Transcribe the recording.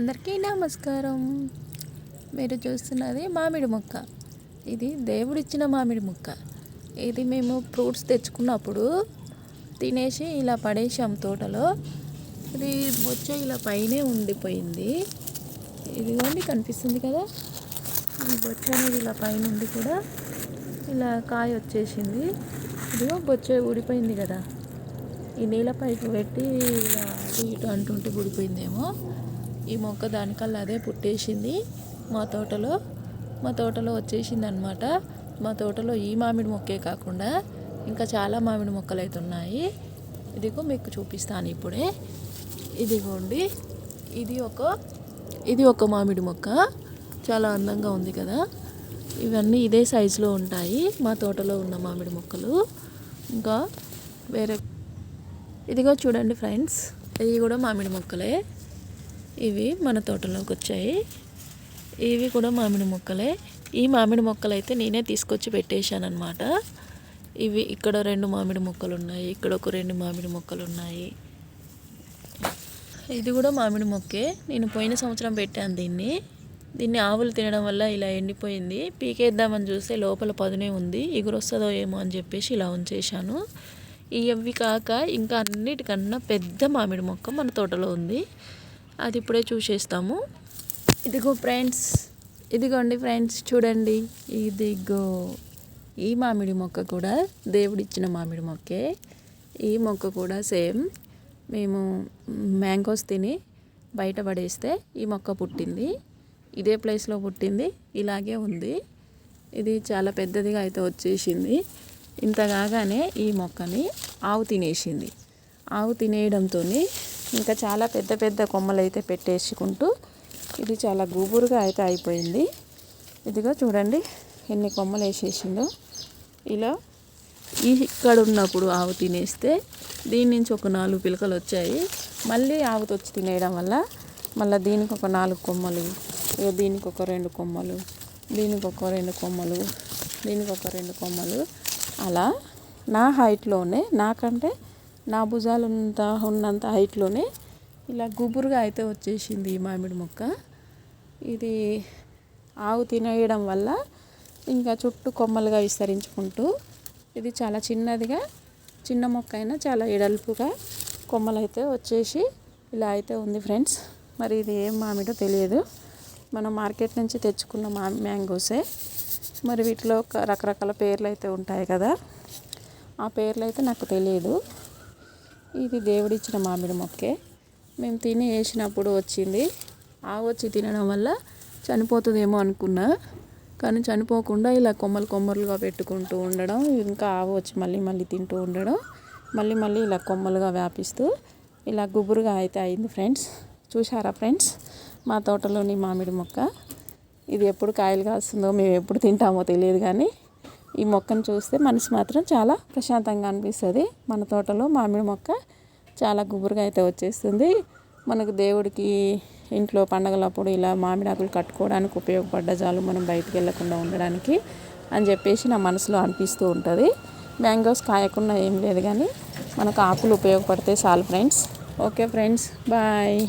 అందరికీ నమస్కారం. మీరు చూస్తున్నది మామిడి మొక్క. ఇది దేవుడిచ్చిన మామిడి మొక్క. ఇది మేము ఫ్రూట్స్ తెచ్చుకున్నప్పుడు తినేసి ఇలా పడేసాం తోటలో. ఇది బొచ్చ ఇలా పైనే ఉండిపోయింది. ఇదిగోండి కనిపిస్తుంది కదా? ఈ బొచ్చ అనేది ఇలా పైన ఉండి కూడా. ఇలా కాయ వచ్చేసింది. ఇదిగో బొచ్చ ఊడిపోయింది కదా. ఈ నీళ్ళ పైపు పెట్టి ఇలా అటు ఇటు అంటుంటే ఊడిపోయిందేమో. ఈ మొక్క దానికల్లా అదే పుట్టేసింది మా తోటలో. మా తోటలో వచ్చేసింది అనమాట మా తోటలో ఈ మామిడి మొక్కే కాకుండా ఇంకా చాలా మామిడి మొక్కలు అయితే ఉన్నాయి ఇదిగో మీకు చూపిస్తాను ఇప్పుడే. ఇదిగోండి. ఇది ఒక ఇది ఒక మామిడి మొక్క. చాలా అందంగా ఉంది కదా. ఇవన్నీ ఇదే సైజులో ఉంటాయి. మా తోటలో ఉన్న మామిడి మొక్కలు. ఇంకా వేరే ఇదిగో చూడండి ఫ్రెండ్స్. ఇది కూడా మామిడి మొక్కలే. ఇవి మన తోటలోకి వచ్చాయి. ఇవి కూడా మామిడి మొక్కలే. ఈ మామిడి మొక్కలు అయితే నేనే తీసుకొచ్చి పెట్టేశానమాట ఇవి ఇక్కడ రెండు మామిడి మొక్కలు ఉన్నాయి ఇక్కడ ఒక రెండు మామిడి మొక్కలు ఉన్నాయి ఇది కూడా మామిడి మొక్కే. నేను పోయిన సంవత్సరం పెట్టాను దీన్ని. దీన్ని ఆవులు తినడం వల్ల ఇలా ఎండిపోయింది. పీకేద్దామని చూస్తే లోపల పదునే ఉంది. ఎగురొస్తుందో ఏమో అని చెప్పేసి ఇలా ఉంచేశాను. ఇవి కాక ఇంకా అన్నిటికన్నా పెద్ద మామిడి మొక్క మన తోటలో ఉంది. అది ఇప్పుడే చూసేస్తాము. ఇదిగో ఫ్రెండ్స్ ఇదిగోండి ఫ్రెండ్స్ చూడండి. ఇదిగో ఈ మామిడి మొక్క కూడా దేవుడిచ్చిన మామిడి మొక్కే. ఈ మొక్క కూడా సేమ్. మేము మ్యాంగోస్ తిని బయట పడేస్తే ఈ మొక్క పుట్టింది. ఇదే ప్లేస్లో పుట్టింది ఇలాగే ఉంది. ఇది చాలా పెద్దదిగా అయితే వచ్చేసింది. ఇంత కాగానే ఈ మొక్కని ఆవు తినేసింది. ఆవు తినేయడంతో ఇంకా చాలా పెద్ద పెద్ద కొమ్మలు అయితే పెట్టేసుకుంటూ ఇది చాలా గుబురుగా అయితే అయిపోయింది. ఇదిగో చూడండి ఎన్ని కొమ్మలు వేసేసిందో. ఇలా ఈ ఇక్కడ ఉన్నప్పుడు ఆవు తినేస్తే దీని నుంచి ఒక నాలుగు పిలకలు వచ్చాయి. మళ్ళీ ఆవుతో వచ్చి తినేయడం వల్ల మళ్ళీ దీనికి ఒక నాలుగు కొమ్మలు ఇక దీనికి ఒక రెండు కొమ్మలు దీనికి ఒక రెండు కొమ్మలు దీనికి ఒక రెండు కొమ్మలు. అలా నా హైట్లోనే నాకంటే నా భుజాలు ఉన్నంత హైట్లోనే ఇలా గుబురుగా అయితే వచ్చేసింది ఈ మామిడి మొక్క. ఇది ఆవు తినేయడం వల్ల ఇంకా చుట్టూ కొమ్మలుగా విస్తరించుకుంటూ ఇది చాలా చిన్నదిగా చిన్న మొక్క అయినా చాలా ఎడల్పుగా కొమ్మలు అయితే వచ్చేసి ఇలా అయితే ఉంది ఫ్రెండ్స్. మరి ఇది ఏం మామిడో తెలియదు. మనం మార్కెట్ నుంచి తెచ్చుకున్న మా మ్యాంగోసే. మరి వీటిలో రకరకాల పేర్లు అయితే ఉంటాయి కదా. ఆ పేర్లు అయితే నాకు తెలియదు. ఇది దేవుడిచ్చిన మామిడి మొక్కే. మేము తిని వేసినప్పుడు వచ్చింది. ఆవొచ్చి తినడం వల్ల చనిపోతుందేమో అనుకున్నా. కానీ చనిపోకుండా ఇలా కొమ్మలు కొమ్మలుగా పెట్టుకుంటూ ఉండడం ఇంకా ఆవు వచ్చి మళ్ళీ మళ్ళీ తింటూ ఉండడం మళ్ళీ మళ్ళీ ఇలా కొమ్మలుగా వ్యాపిస్తూ ఇలా గుబురుగా అయితే అయింది ఫ్రెండ్స్. చూసారా ఫ్రెండ్స్? మా తోటలోని మామిడి మొక్క. ఇది ఎప్పుడు కాయలు కాస్తుందో మేము ఎప్పుడు తింటామో తెలియదు కానీ ఈ మొక్కను చూస్తే మనసు మాత్రం చాలా ప్రశాంతంగా అనిపిస్తుంది. మన తోటలో మామిడి మొక్క చాలా గుబురుగా అయితే వచ్చేస్తుంది. మనకు దేవుడికి ఇంట్లో పండగలప్పుడు ఇలా మామిడి ఆకులు కట్టుకోవడానికి ఉపయోగపడ్డ చాలు మనం బయటికి వెళ్ళకుండా ఉండడానికి అని చెప్పేసి నా మనసులో అనిపిస్తూ ఉంటుంది. మ్యాంగోస్ కాయకుండా ఏం లేదు కానీ మనకు ఆకులు ఉపయోగపడితే చాలు ఫ్రెండ్స్. Okay friends bye.